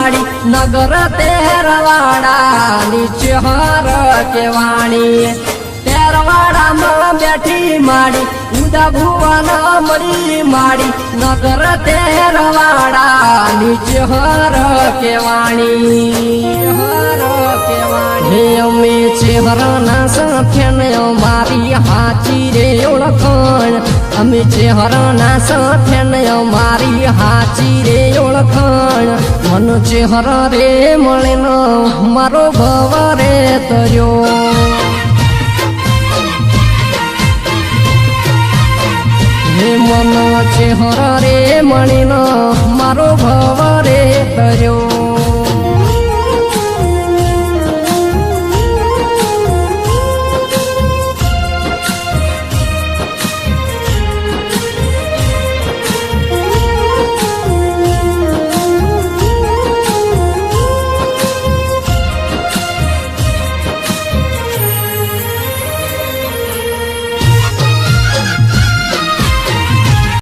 નગર તેરવાડા નીચે હર કેવાણી. તેરવાડામાં બેઠી માડી, ઉદા ભુવન મળી માડી, નગર તેરવાડા નીચે હર કેવાણી. હર કેવાણી અમે છે હરના સાથે મારી હાચી રે ઓળખણ. અમે છે હરના મારી હાચી રે ઓળખાણ. મન છે હર રે મળે ન મારો ભવ રે તર્યો. હે મન છે રે મળીને મારો ભવ